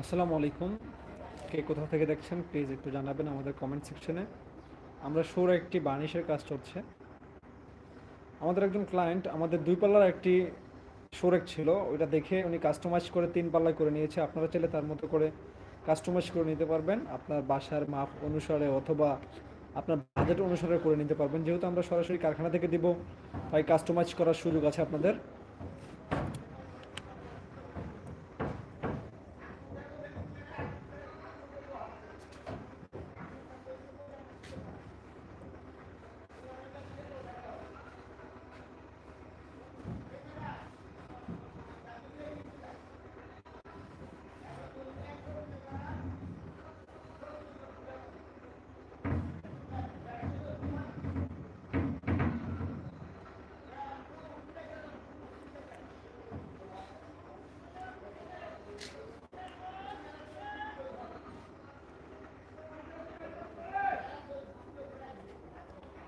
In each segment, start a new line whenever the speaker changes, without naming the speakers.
আসসালামু আলাইকুম। কে কোথা থেকে দেখছেন প্লিজ একটু জানাবেন আমাদের কমেন্ট সেকশনে আমরা শোর একটি বার্নিশের কাজ চলছে। আমাদের একজন ক্লায়েন্ট আমাদের দুই পাল্লার একটি শোরেক ছিল। ওইটা দেখে উনি কাস্টমাইজ করে তিন পাল্লায় করে নিয়েছে। আপনারা চাইলে তার মতো করে কাস্টমাইজ করে নিতে পারবেন। আপনার বাসার মাপ অনুসারে অথবা আপনার বাজেট অনুসারে করে নিতে পারবেন। যেহেতু আমরা সরাসরি কারখানা থেকে দিব, তাই কাস্টমাইজ করার সুযোগ আছে আপনাদের।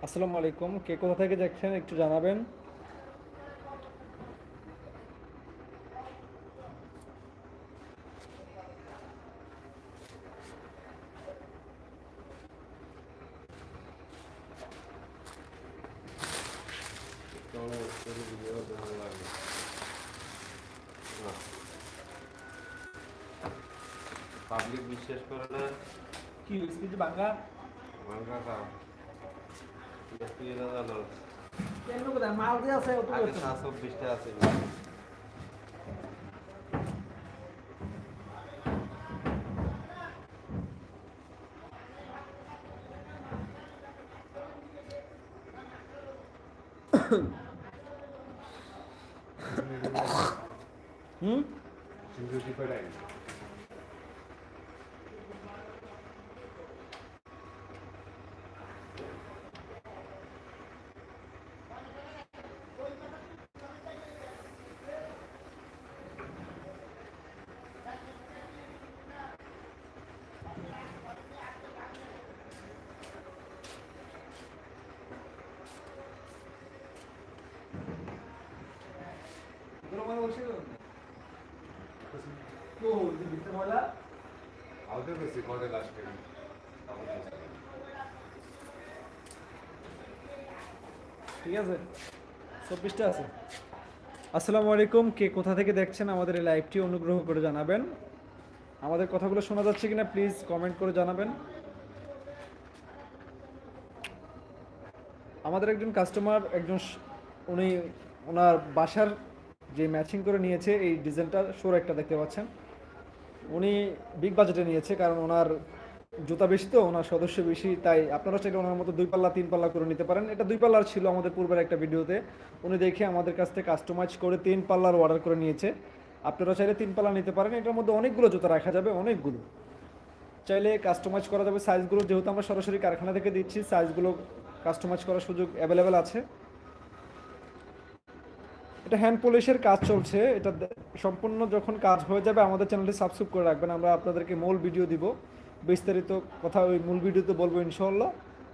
আসসালামু আলাইকুম। কে কোথা থেকে দেখছেন একটু জানাবেন।
পাবলিক বিশ্বাস করে না।
কি বাংলা?
বাংলা খাও তুই না জানো
কেন কোথায় মাল দিয়ে আছে অত
আগে চা চব্বিশটা আছে
হুম
সিকিউরিটি করে আউটে বেশি করে লাস্ট
ঠিক আছে? চব্বিশটা আছে। আসসালামু আলাইকুম কে কোথা থেকে দেখছেন আমাদের এই লাইভটি অনুগ্রহ করে জানাবেন। আমাদের কথাগুলো শোনা যাচ্ছে কিনা প্লিজ কমেন্ট করে জানাবেন। আমাদের একজন কাস্টমার একজন উনি ওনার বাসার যে ম্যাচিং করে নিয়েছে, এই ডিজাইনটা শোর একটা দেখতে পাচ্ছেন। উনি বিগ বাজেটে নিয়েছে, কারণ ওনার জুতা বেশি তো, ওনার সদস্য বেশি, তাই আপনারা চাইলে ওনার মতো দুই পাল্লা, তিন পাল্লা করে নিতে পারেন। এটা দুই পাল্লার ছিল আমাদের পূর্বের একটা ভিডিওতে। উনি দেখে আমাদের কাছ থেকে কাস্টমাইজ করে তিন পাল্লার অর্ডার করে নিয়েছে। আপনারা চাইলে তিন পাল্লা নিতে পারেন, এটার মধ্যে অনেকগুলো জুতা রাখা যাবে, অনেকগুলো। চাইলে কাস্টমাইজ করা যাবে সাইজগুলো যেহেতু আমরা সরাসরি কারখানা থেকে দিচ্ছি সাইজগুলো কাস্টমাইজ করার সুযোগ অ্যাভেলেবেল আছে। এটা হ্যান্ড পলিশের কাজ চলছে। এটা সম্পূর্ণ যখন কাজ হয়ে যাবে, আমাদের চ্যানেলটি সাবস্ক্রাইব করে রাখবেন। আমরা আপনাদেরকে মূল ভিডিও দিব। বিস্তারিত কথা ওই মূল ভিডিওতে বলব ইনশাল্লাহ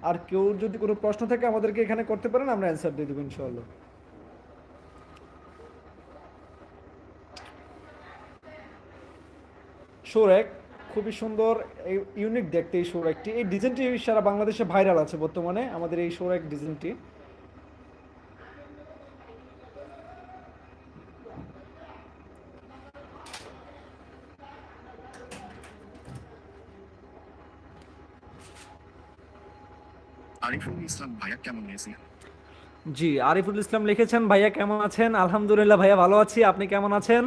আর কেউ যদি কোনো প্রশ্ন থাকে আমাদেরকে এখানে করতে পারেন, আমরা অ্যান্সার দিয়ে দেবো ইনশাল্লাহ শোরেক খুবই সুন্দর ইউনিক দেখতে এই শোরেকটি এই ডিজাইনটি সারা বাংলাদেশে ভাইরাল আছে বর্তমানে। আমাদের এই শোরেক ডিজাইনটি
আরিফুল ইসলাম ভাইয়া কেমন আছেন?
জি আরিফুল ইসলাম লিখেছেন ভাইয়া কেমন আছেন? আলহামদুলিল্লাহ ভাইয়া ভালো আছি। আপনি কেমন আছেন?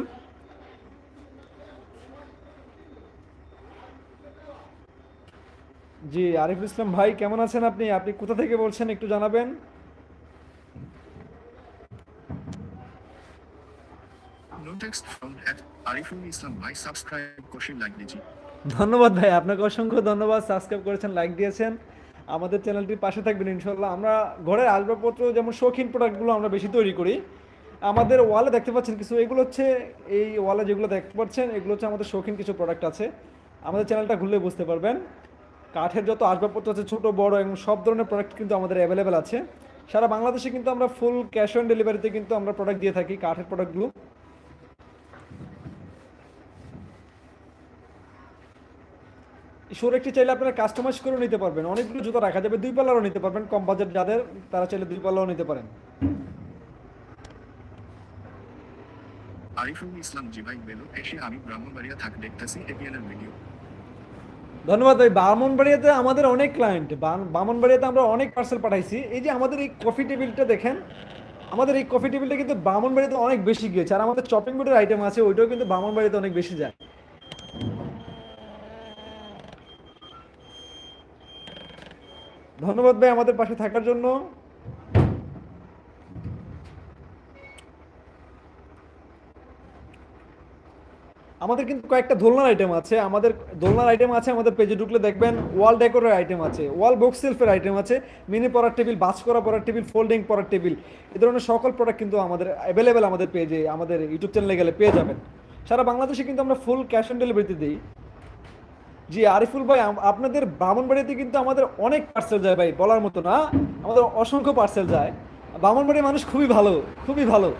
জি আরিফুল ইসলাম ভাই কেমন আছেন আপনি? আপনি কোথা থেকে বলছেন একটু জানাবেন?
No text from at Ariful Islam ভাই সাবস্ক্রাইব করছেন লাইক দিজি
ধন্যবাদ ভাই আপনাকে অসংখ্য ধন্যবাদ। সাবস্ক্রাইব করেছেন লাইক দিয়েছেন। আমাদের চ্যানেলটির পাশে থাকবেন ইনশাল্লাহ আমরা ঘরের আসবাবপত্র, যেমন শৌখিন প্রোডাক্টগুলো আমরা বেশি তৈরি করি। আমাদের ওয়ালে দেখতে পাচ্ছেন কিছু, এগুলো হচ্ছে এই ওয়ালে যেগুলো দেখতে পাচ্ছেন, এগুলো হচ্ছে আমাদের শৌখিন কিছু প্রোডাক্ট আছে। আমাদের চ্যানেলটা ঘুরলে বুঝতে পারবেন। কাঠের যত আসবাবপত্র আছে, ছোটো, বড় এবং সব ধরনের প্রোডাক্ট কিন্তু আমাদের অ্যাভেলেবেল আছে। সারা বাংলাদেশে কিন্তু আমরা ফুল ক্যাশ অন ডেলিভারিতে কিন্তু আমরা প্রোডাক্ট দিয়ে থাকি, কাঠের প্রোডাক্টগুলো শোর একটি চাইলে আপনারা কাস্টমাইজ করে নিতে পারবেন। অনেকগুলো জুতো রাখা যাবে দুই পাল্লারও নিতে পারবেন। কম বাজেট যাদের তারা চাইলে দুই পাল্লাও নিতে পারেন।
আরিফুল ইসলাম জিভাই বেলো এসে আমি ব্রাহ্মণবাড়িয়া থাক দেখতেছি এপিএনের ভিডিও
ধন্যবাদ ভাই। বামনবাড়িয়াতে আমাদের অনেক ক্লায়েন্ট বামনবাড়িয়াতে আমরা অনেক পার্সেল পাঠাইছি। এই যে আমাদের এই কফি টেবিলটা দেখেন আমাদের এই কফি টেবিলটা কিন্তু বামনবাড়িতে অনেক বেশি গিয়েছে। আর আমাদের চপিং বোর্ডের আইটেম আছে ওইটাও কিন্তু বামনবাড়িতে অনেক বেশি যায়। ধন্যবাদ ভাই আমাদের পাশে থাকার জন্য। আমাদের কিন্তু কয়েকটা দোলনার আইটেম আছে। আমাদের দোলনার আইটেম আছে, আমাদের পেজে ঢুকলে দেখবেন ওয়াল ডেকোরের আইটেম আছে ওয়াল বক্স সেলফের আইটেম আছে মিনি পড়ার টেবিল বাস করা পড়ার টেবিল ফোল্ডিং পড়ার টেবিল এ ধরনের সকল প্রোডাক্ট কিন্তু আমাদের অ্যাভেলেবেল আমাদের পেজে আমাদের ইউটিউব চ্যানেলে গেলে পেয়ে যাবেন। সারা বাংলাদেশে কিন্তু আমরা ফুল ক্যাশ অন ডেলিভারিতে দিই। জি, আরিফুল ভাই আপনাদের ব্রাহ্মণবাড়িতে কিন্তু আমাদের অনেক পার্সেল যায় ভাই, বলার মতো না। আমাদের অসংখ্য পার্সেল যায়। ব্রাহ্মণবাড়ির মানুষ খুবই ভালো খুবই ভালো।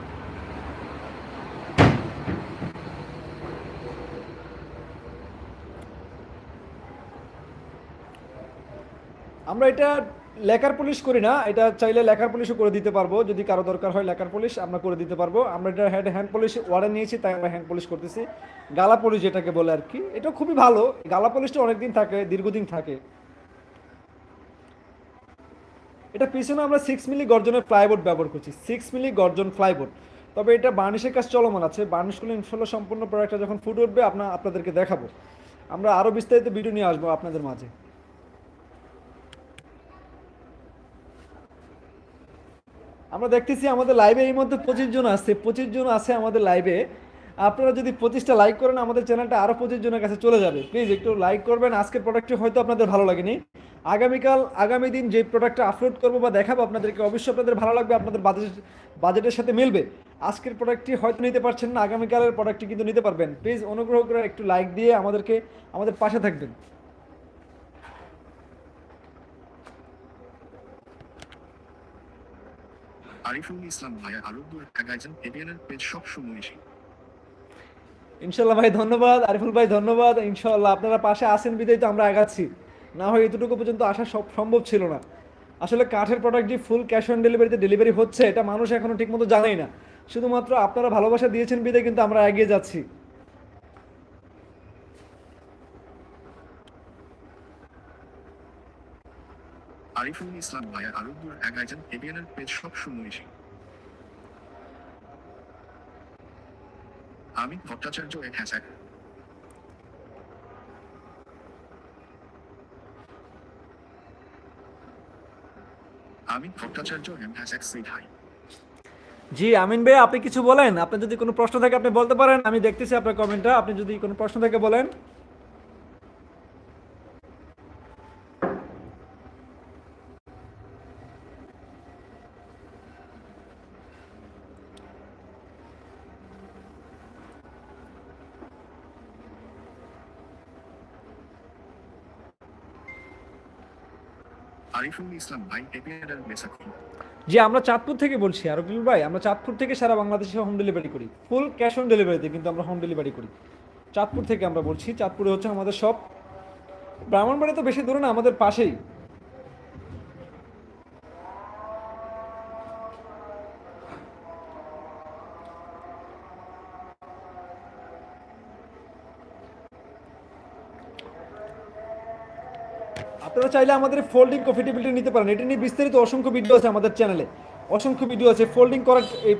আমরা এটা লেখার পুলিশ করি না, এটা চাইলে লেখার পুলিশও করে দিতে পারব। যদি কারও দরকার হয় লেখার পুলিশ আমরা করে দিতে পারব। আমরা এটা হ্যান্ড হ্যান্ড পুলিশ অর্ডার নিয়েছি, তাই আমরা হ্যান্ড পুলিশ করতেছি। গালা পুলিশ যেটাকে বলে আর কি, এটা খুবই ভালো। গালা পুলিশটা অনেকদিন থাকে, দীর্ঘদিন থাকে। এটা পিছনে আমরা সিক্স মিলি গর্জনের ফ্লাইবোর্ড ব্যবহার করছি। সিক্স মিলি গর্জন ফ্লাইবোর্ড তবে এটা বার্নিশের কাজ চলমান আছে। বার্নিশগুলো ইনশাল্লাহ সম্পূর্ণ প্রোডাক্টটা যখন ফুটে উঠবে আপনার আপনাদেরকে দেখাবো। আমরা আরও বিস্তারিত ভিডিও নিয়ে আসব আপনাদের মাঝে। আমরা দেখতেছি আমাদের লাইভে এই মধ্যে পঁচিশ জন আছে পঁচিশ জন আছে আমাদের লাইভে আপনারা যদি পঁচিশটা লাইক করেন, আমাদের চ্যানেলটা আরও পঁচিশ জনের কাছে চলে যাবে। প্লিজ একটু লাইক করবেন, আজকের প্রোডাক্টটি হয়তো আপনাদের ভালো লাগেনি। আগামীকাল, আগামী দিন যে প্রোডাক্টটা আপলোড করব বা দেখাবো আপনাদেরকে, অবশ্যই আপনাদের ভালো লাগবে, আপনাদের বাজেট বাজেটের সাথে মিলবে। আজকের প্রোডাক্টটি হয়তো নিতে পারছেন না, আগামীকালের প্রোডাক্টটি কিন্তু নিতে পারবেন। প্লিজ অনুগ্রহ করে একটু লাইক দিয়ে আমাদেরকে, আমাদের পাশে থাকবেন।
আরিফুল ইসলাম ভাইয়া আরুদ্দুর এগাইজন এপিএনের পেজ সব সময়ই
ইনশাল্লাহ ভাই, ধন্যবাদ। আরিফুল ভাই, ধন্যবাদ। ইনশাল্লাহ আপনারা পাশে আসেন বিদায় তো আমরা আগাচ্ছি। না হয় এতটুকু পর্যন্ত আসা সব সম্ভব ছিল না। আসলে কাঠের প্রোডাক্ট যে ফুল ক্যাশ অন ডেলিভারিতে ডেলিভারি হচ্ছে, এটা মানুষ এখনও ঠিকমতো জানেই না। শুধুমাত্র আপনারা ভালোবাসা দিয়েছেন বিদায়, কিন্তু আমরা এগিয়ে যাচ্ছি।
আরিফুল ইসলাম ভাইয়া আরুদ্দুর এগাইজন এপিএনের পেজ সব সময়ই আমি ভট্টাচার্য এক হ্যাচাক আমি ভট্টাচার্য এম সি হাই
জি, আমিন ভাই আপনি কিছু বলেন? আপনার যদি কোনো প্রশ্ন থাকে, আপনি বলতে পারেন। আমি দেখতেছি আপনার কমেন্টটা। আপনি যদি কোনো প্রশ্ন থাকে, বলেন।
আরিফুল ইসলাম ভাই এপিএনের মেসাকি
জি, আমরা চাঁদপুর থেকে বলছি আরবিল ভাই, আমরা চাঁদপুর থেকে সারা বাংলাদেশে হোম ডেলিভারি করি। ফুল ক্যাশ অন ডেলিভারিতে কিন্তু আমরা হোম ডেলিভারি করি। চাঁদপুর থেকে আমরা বলছি, চাঁদপুরে হচ্ছে আমাদের সব। ব্রাহ্মণবাড়ি তো বেশি দূরে না, আমাদের পাশেই। আপনারা চাইলে আমাদের ফোল্ডিং কফি টেবিলটি নিতে পারেন। এটা নিয়ে বিস্তারিত অসংখ্য ভিডিও আছে আমাদের চ্যানেলে অসংখ্য ভিডিও আছে। ফোল্ডিং করার এই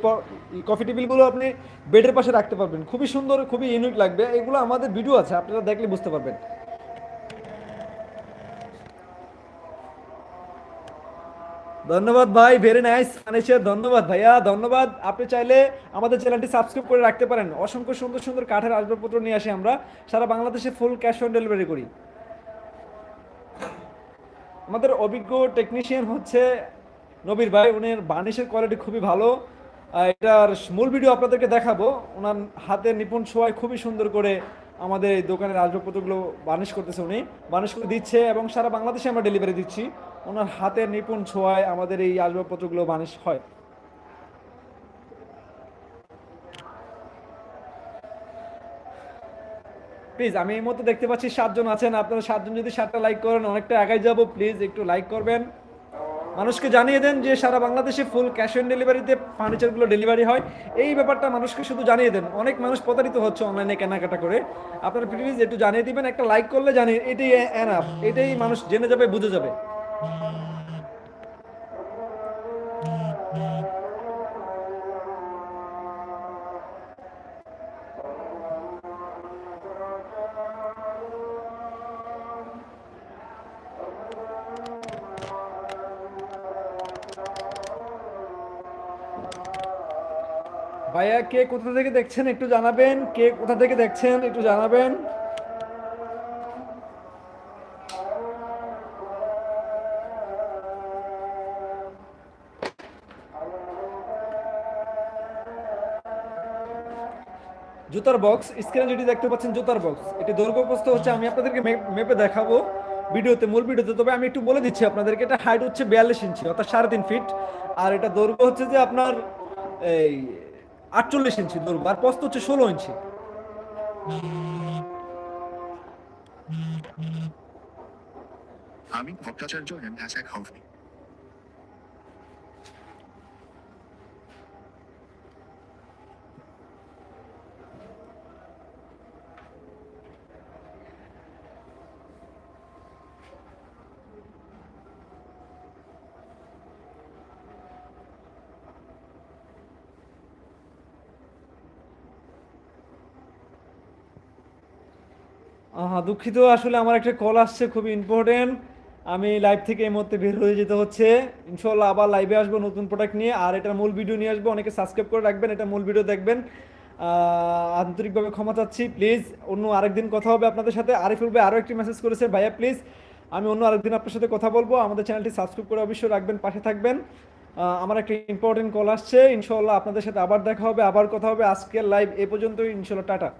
কফি আপনি বেডের পাশে রাখতে পারবেন। খুবই সুন্দর, খুবই ইউনিক লাগবে। এগুলো আমাদের ভিডিও আছে, আপনারা দেখলে বুঝতে পারবেন। ধন্যবাদ ভাই ভেরি নাইস ফার্নিচার ধন্যবাদ ভাইয়া, ধন্যবাদ। আপনি চাইলে আমাদের চ্যানেলটি সাবস্ক্রাইব করে রাখতে পারেন। অসংখ্য সুন্দর সুন্দর কাঠের আসবাবপত্র নিয়ে আসি আমরা। সারা বাংলাদেশে ফুল ক্যাশ অন ডেলিভারি করি। আমাদের অভিজ্ঞ টেকনিশিয়ান হচ্ছে নবীর ভাই উনির বার্নিশের কোয়ালিটি খুবই ভালো। এটার মূল ভিডিও আপনাদেরকে দেখাবো। ওনার হাতে নিপুণ ছোঁয়ায় খুবই সুন্দর করে আমাদের এই দোকানের আসবাবপত্রগুলো বার্নিশ করতেছে উনি। বার্নিশ করে দিচ্ছে এবং সারা বাংলাদেশে আমরা ডেলিভারি দিচ্ছি। ওনার হাতের নিপুণ ছোঁয়ায় আমাদের এই আসবাবপত্রগুলো বানিশ হয়। প্লিজ আমি এই মতো দেখতে পাচ্ছি সাতজন আছেন। আপনারা সাতজন যদি সাতটা লাইক করেন, অনেকটা আগাই যাব। প্লিজ একটু লাইক করবেন। মানুষকে জানিয়ে দেন যে সারা বাংলাদেশে ফুল ক্যাশ অন ডেলিভারিতে ফার্নিচারগুলো ডেলিভারি হয়। এই ব্যাপারটা মানুষকে শুধু জানিয়ে দেন। অনেক মানুষ প্রতারিত হচ্ছে অনলাইনে কেনাকাটা করে। আপনারা প্লিজ একটু জানিয়ে দিবেন, একটা লাইক করলে জানি এটাই এনাফ এটাই মানুষ জেনে যাবে, বুঝে যাবে। ভাইয়া, কে কোথা থেকে দেখছেন একটু জানাবেন? কে কোথা থেকে দেখছেন একটু জানাবেন? জুতার বক্স, স্ক্রিনে যেটি দেখতে পাচ্ছেন জুতার বক্স। এটি দৈর্ঘ্য প্রস্থ হচ্ছে, আমি আপনাদেরকে মেপে দেখাবো ভিডিওতে, মূল ভিডিওতে। তবে আমি একটু বলে দিচ্ছি আপনাদেরকে, এটা হাইট হচ্ছে বিয়াল্লিশ ইঞ্চি অর্থাৎ সাড়ে তিন ফিট আর এটা দৈর্ঘ্য হচ্ছে যে আপনার এই আটচল্লিশ ইঞ্চি ধরুন আর প্রস্ত হচ্ছে ষোলো ইঞ্চি।
আমি ভট্টাচার্য এম হ্যাস
এক দুঃখিত। আসলে আমার একটা কল আসছে, খুবই ইম্পর্টেন্ট আমি লাইভ থেকে এই মুহূর্তে বের হয়ে যেতে হচ্ছে। ইনশাল্লাহ আবার লাইভে আসব নতুন প্রোডাক্ট নিয়ে। আর এটার মূল ভিডিও নিয়ে আসব। অনেকে সাবস্ক্রাইব করে রাখবেন, এটা মূল ভিডিও দেখবেন। আন্তরিকভাবে ক্ষমা চাচ্ছি প্লিজ অন্য আরেকদিন কথা হবে আপনাদের সাথে। আরিফুল ভাই আরও একটি মেসেজ করেছে, ভাইয়া প্লিজ আমি অন্য আরেকদিন আপনার সাথে কথা বলব। আমাদের চ্যানেলটি সাবস্ক্রাইব করে অবশ্যই রাখবেন, পাশে থাকবেন। আমার একটা ইম্পর্টেন্ট কল আসছে। ইনশাল্লাহ আপনাদের সাথে আবার দেখা হবে, আবার কথা হবে। আজকের লাইভ এ পর্যন্তই। ইনশাল্লাহ টাটা।